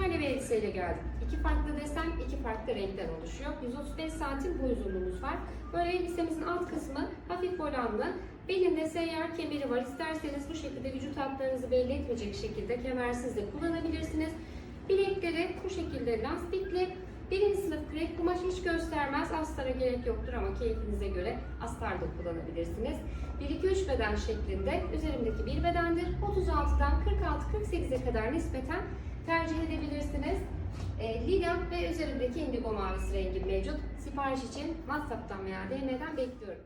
şahane bir elbiseyle geldim. İki farklı desen, iki farklı renkten oluşuyor. 135 santim boy uzunluğumuz var. Böyle elbisemizin alt kısmı hafif volanlı. Belinde seyyar kemeri var. İsterseniz bu şekilde vücut hatlarınızı belli etmeyecek şekilde kemersiz de kullanabilirsiniz. Bilekleri bu şekilde lastikli. Birinci sınıf krep kumaş hiç göstermez. Astara gerek yoktur ama keyfinize göre astar da kullanabilirsiniz. 1-2-3 beden şeklinde üzerimdeki bir bedendir. 36'dan 46-48'e kadar nispeten tercih edebilirsiniz. E, lila ve üzerimdeki indigo mavisi rengi mevcut. Sipariş için WhatsApp'tan veya DM'den bekliyorum.